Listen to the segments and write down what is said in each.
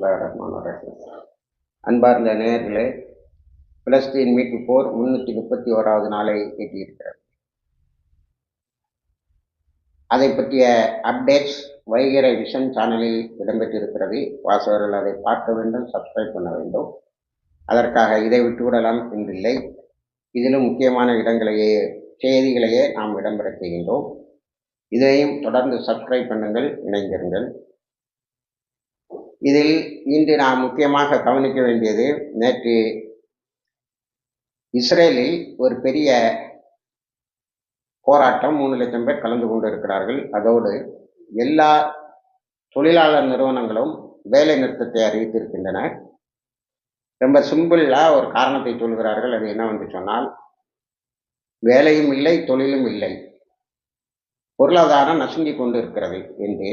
பிஸ்மில்லா ரஹ்மான் ரஹீம் அன்பார்ந்த நேர்களே பிலஸ்தீன் மீட்பு போர் முன்னூற்றி முப்பத்தி ஓராவது நாளை எட்டியிருக்கிறது. அதை பற்றிய அப்டேட்ஸ் வைகரை விஷன் சேனலில் இடம்பெற்றிருக்கிறது. வாசகர்கள் அதை பார்க்க வேண்டும் சப்ஸ்கிரைப் பண்ண வேண்டும். அதற்காக இதை விட்டுவிடலாம் என்றில்லை. இதிலும் முக்கியமான இடங்களையே செய்திகளையே நாம் இடம்பெற செய்கின்றோம். இதையும் தொடர்ந்து சப்ஸ்கிரைப் பண்ணுங்கள் இணைந்திருங்கள். இதில் இன்று நாம் முக்கியமாக கவனிக்க வேண்டியது நேற்று இஸ்ரேலில் ஒரு பெரிய போராட்டம் மூணு லட்சம் பேர் கலந்து கொண்டு இருக்கிறார்கள் அதோடு எல்லா தொழிலாளர் நிறுவனங்களும் வேலை நிறுத்தத்தை அறிவித்திருக்கின்றன. ரொம்ப சிம்பிளாக ஒரு காரணத்தை சொல்கிறார்கள். அது என்னவென்று சொன்னால் வேலையும் இல்லை தொழிலும் இல்லை. பொருளாதாரம் நசுங்கி கொண்டு இருக்கிறது என்று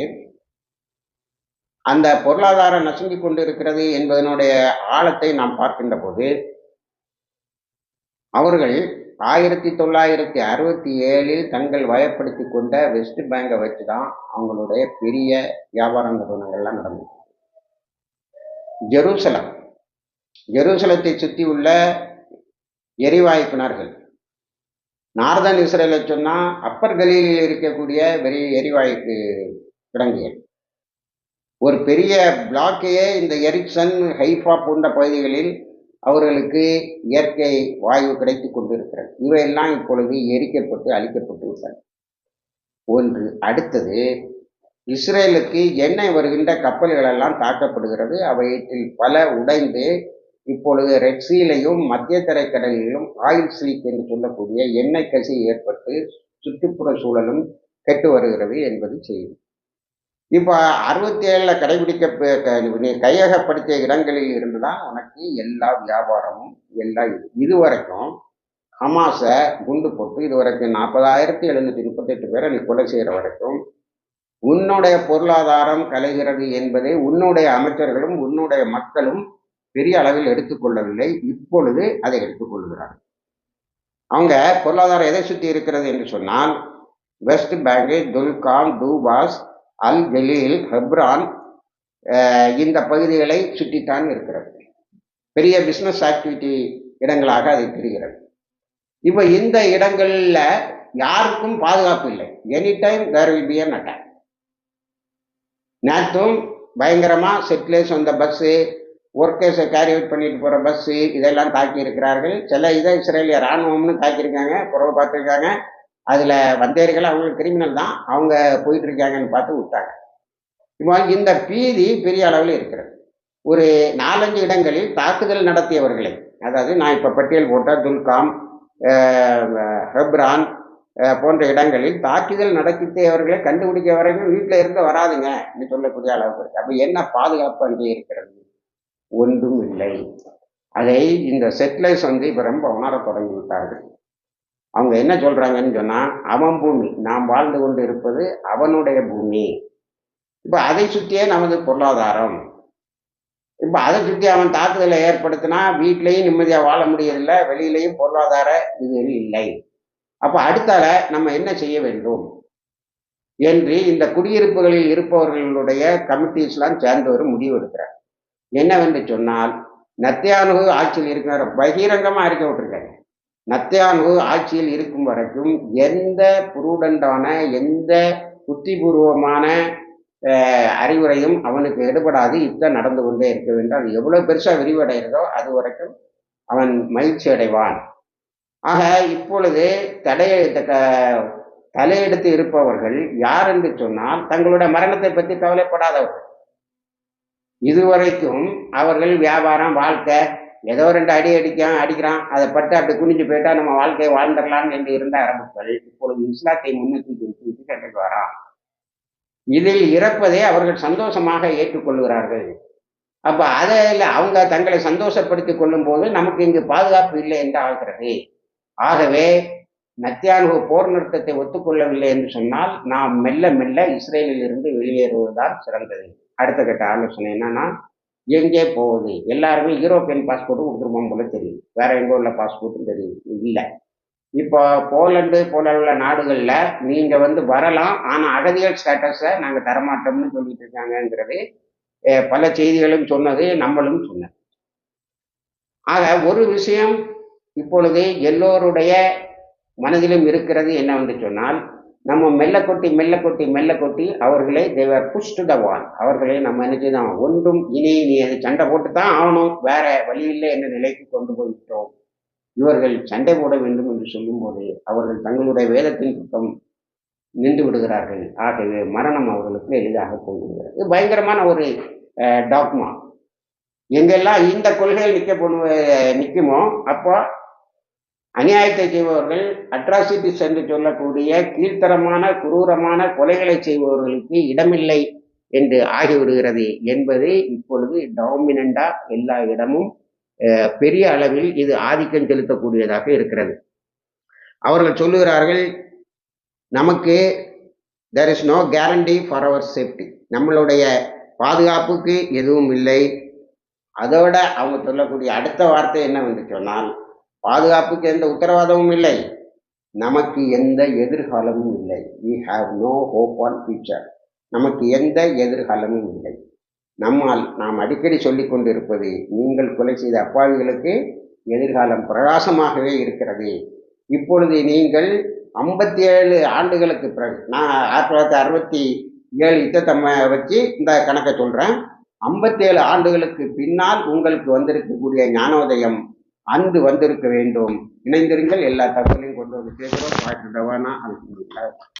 அந்த பொருளாதாரம் நசுங்கி கொண்டிருக்கிறது என்பதனுடைய ஆழத்தை நாம் பார்க்கின்ற போது அவர்கள் ஆயிரத்தி தொள்ளாயிரத்தி அறுபத்தி ஏழில் தங்கள் வயப்படுத்தி கொண்ட வெஸ்ட் பேங்கை வச்சு தான் அவங்களுடைய பெரிய வியாபார நிறுவனங்கள்லாம் நடந்தது. ஜெருசலம். ஜெருசலத்தை சுற்றி உள்ள எரிவாயு கிணறுகள் நார்தன் இஸ்ரேலை சொன்னால் அப்பர் கலியில் இருக்கக்கூடிய பெரிய எரிவாயுக்கு கிடங்குகள். ஒரு பெரிய பிளாக்கையே இந்த எரிக்சன் ஹைஃபா போன்ற பகுதிகளில் அவர்களுக்கு இயற்கை வாயு கிடைத்து கொண்டிருக்கிறது. இவையெல்லாம் இப்பொழுது எரிக்கப்பட்டு அழிக்கப்பட்டு விட்டன. ஒன்று. அடுத்தது இஸ்ரேலுக்கு எண்ணெய் வருகின்ற கப்பல்களெல்லாம் தாக்கப்படுகிறது. அவற்றில் பல உடைந்து இப்பொழுது ரெட்ஸிலையும் மத்திய தரைக்கடலிலும் ஆயில் ஸ்லீக் என்று சொல்லக்கூடிய எண்ணெய் கசி ஏற்பட்டு சுற்றுப்புற சூழலும் கெட்டு வருகிறது என்பது செய்தி. இப்போ அறுபத்தி ஏழில் கடைபிடிக்க நீ கையகப்படுத்திய இடங்களில் இருந்து தான் உனக்கு எல்லா வியாபாரமும் எல்லா இது. இதுவரைக்கும் ஹமாஸை குண்டு போட்டு இதுவரைக்கும் நாற்பதாயிரத்தி எழுநூற்றி முப்பத்தெட்டு பேரை நீ கொலை செய்கிற வரைக்கும் உன்னுடைய பொருளாதாரம் கலைகிறது என்பதை உன்னுடைய அமைச்சர்களும் உன்னுடைய மக்களும் பெரிய அளவில் எடுத்துக்கொள்ளவில்லை. இப்பொழுது அதை எடுத்துக்கொள்கிறார்கள் அவங்க பொருளாதாரம் எதை சுற்றி இருக்கிறது என்று சொன்னால் west bank Tulkarm Tubas al Jalil Hebron இந்த பகுதிகளை சுற்றித்தான் இருக்கிறது. பெரிய பிஸ்னஸ் ஆக்டிவிட்டி இடங்களாக அது தெரிகிறது. இப்போ இந்த இடங்களில் யாருக்கும் பாதுகாப்பு இல்லை. Any time there will be an attack நேற்றும் பயங்கரமாக செட்டிலேஸ் வந்த பஸ்ஸு ஒர்க்கர்ஸை கேரி அவுட் பண்ணிட்டு போகிற பஸ்ஸு இதெல்லாம் தாக்கி இருக்கிறார்கள் சில இதை இஸ்ரேலிய இராணுவம்னு தாக்கியிருக்காங்க புறவை பார்த்துருக்காங்க. அதில் வந்தேர்கள் அவங்களுக்கு கிரிமினல் தான். அவங்க போயிட்டு இருக்காங்கன்னு பார்த்து விட்டாங்க. இப்போ இந்த பீதி பெரிய அளவில் இருக்கிறது. ஒரு நாலஞ்சு இடங்களில் தாக்குதல் நடத்தியவர்களை அதாவது நான் இப்போ பட்டியல் போட்ட துல்காம் ஹெப்ரான் போன்ற இடங்களில் தாக்குதல் நடத்தியவர்களை கண்டுபிடிக்க வரைக்கும் வீட்டில் இருந்து வராதுங்க சொல்லக்கூடிய அளவுக்கு இருக்குது அப்போ என்ன பாதுகாப்பு அங்கே இருக்கிறது? ஒன்றும் இல்லை. அதை இந்த செட்டிலைஸ் வந்து இப்போ ரொம்ப உணர தொடங்கிவிட்டார்கள். அவங்க என்ன சொல்றாங்கன்னு சொன்னா அவன் பூமி நாம் வாழ்ந்து கொண்டு இருப்பது அவனுடைய பூமி. இப்போ அதை சுற்றியே நமது பொருளாதாரம். இப்போ அதை சுற்றி அவன் தாக்குதலை ஏற்படுத்தினா வீட்லேயும் நிம்மதியாக வாழ முடியதில்லை வெளியிலையும் பொருளாதார இது இல்லை. அப்போ அடுத்தால நம்ம என்ன செய்ய வேண்டும்? என்று இந்த குடியிருப்புகளில் இருப்பவர்களுடைய கமிட்டிஸ்லாம் சேர்ந்து ஒரு முடிவு என்னவென்று சொன்னால் நத்தியானு ஆட்சியில் இருக்கிற பகிரங்கமாக அறிக்கை விட்டுருக்காங்க. நத்தியானு ஆட்சியில் இருக்கும் வரைக்கும் எந்த புரூடண்டான எந்த புத்திபூர்வமான அறிவுரையும் அவனுக்கு எடுபடாது. யுத்தம் நடந்து கொண்டே இருக்க வேண்டும். அது எவ்வளோ பெருசாக விரிவடைகிறதோ அது வரைக்கும் அவன் மகிழ்ச்சி அடைவான். ஆக இப்பொழுது தடைய தலையெடுத்து இருப்பவர்கள் யார் என்று சொன்னால் தங்களுடைய மரணத்தை பற்றி கவலைப்படாதவர்கள். இதுவரைக்கும் அவர்கள் வியாபாரம் வாழ்க்கை ஏதோ ரெண்டு அடி அடிக்கான் அடிக்கிறான். அதை பட்டு அப்படி குனிஞ்சு போயிட்டா நம்ம வாழ்க்கையை வாழ்ந்துடலாம்னு என்று இருந்த அரபுக்கள் இப்பொழுது இஸ்லாத்தை முன்னெடுத்து விட்டு வரான். இதில் இறப்பதை அவர்கள் சந்தோஷமாக ஏற்றுக்கொள்கிறார்கள். அப்ப அதில் அவங்க தங்களை சந்தோஷப்படுத்தி கொள்ளும் போது நமக்கு இங்கு பாதுகாப்பு இல்லை என்று ஆகிறது. ஆகவே நத்தியானுகு போர் நிறுத்தத்தை ஒத்துக்கொள்ளவில்லை என்று சொன்னால் நாம் மெல்ல மெல்ல இஸ்ரேலில் இருந்து வெளியேறுவதுதான் சிறந்தது. அடுத்த கட்ட ஆலோசனை என்னன்னா எங்கே போகுது? எல்லாருமே யூரோப்பியன் பாஸ்போர்ட்டும் கொடுத்துருப்போம் போல தெரியுது. வேற எங்கே உள்ள பாஸ்போர்ட்டும் தெரியுது. இல்லை. இப்போ போலண்டு போல உள்ள நாடுகளில் நீங்கள் வந்து வரலாம். ஆனால் அகதிகள் ஸ்டேட்டஸை நாங்கள் தரமாட்டோம்னு சொல்லிட்டு இருக்காங்கங்கிறது பல செய்திகளும் சொன்னது நம்மளும் சொன்னது. ஆக ஒரு விஷயம் இப்பொழுது எல்லோருடைய மனதிலும் இருக்கிறது என்னவென்று சொன்னால் நம்ம மெல்ல கொட்டி மெல்ல கொட்டி மெல்ல கொட்டி அவர்களை தேவர் புஷ்டு த வால் அவர்களை நம்ம என்ன செய்தோம்? ஒன்றும் இனி நீ அது சண்டை போட்டு தான் ஆகணும். வேற வழி இல்லை என்ற நிலைக்கு கொண்டு போய்விட்டோம். இவர்கள் சண்டை போட வேண்டும் என்று சொல்லும்போது அவர்கள் தங்களுடைய வேதத்தின் பக்கம் நின்று விடுகிறார்கள். ஆகவே மரணம் அவர்களுக்கு எளிதாக போய்விடுகிறது. இது பயங்கரமான ஒரு டாக்மா எங்கெல்லாம் இந்த கொள்கையில் நிற்க பண்ணுவ நிற்குமோ அப்போ அநியாயத்தை செய்பவர்கள் அட்ராசிட்டிஸ் என்று சொல்லக்கூடிய கீழ்த்தரமான குரூரமான கொலைகளை செய்பவர்களுக்கு இடமில்லை என்று ஆகிவிடுகிறது என்பது இப்பொழுது டாமினண்டா எல்லா இடமும் பெரிய அளவில் இது ஆதிக்கம் செலுத்தக்கூடியதாக இருக்கிறது. அவர்கள் சொல்லுகிறார்கள் நமக்கு there is no guarantee for our safety நம்மளுடைய பாதுகாப்புக்கு எதுவும் இல்லை. அதோட அவங்க சொல்லக்கூடிய அடுத்த வார்த்தை என்னவென்று சொன்னால் பாதுகாப்புக்கு எந்த உத்தரவாதமும் இல்லை. நமக்கு எந்த எதிர்காலமும் இல்லை. We have no hope on future நமக்கு எந்த எதிர்காலமும் இல்லை. நம்மால் நாம் அடிக்கடி சொல்லிக் கொண்டிருப்பது நீங்கள் கொலை செய்த அப்பாவிகளுக்கு எதிர்காலம் பிரகாசமாகவே இருக்கிறது. இப்பொழுது நீங்கள் ஐம்பத்தி ஏழு ஆண்டுகளுக்கு பிறகு நான் ஆயிரத்தி தொள்ளாயிரத்தி அறுபத்தி ஏழு யுத்தத்தம்மை வச்சு இந்த கணக்கை சொல்கிறேன் ஐம்பத்தேழு ஆண்டுகளுக்கு பின்னால் உங்களுக்கு வந்திருக்கக்கூடிய ஞானோதயம் அன்பு வந்திருக்க வேண்டும். இணைந்திருங்கள். எல்லா தகவலையும் கொண்டு வந்து சேர்க்கிறோம். டாக்டர் தவானா அல்ஹம்துலில்லாஹ்.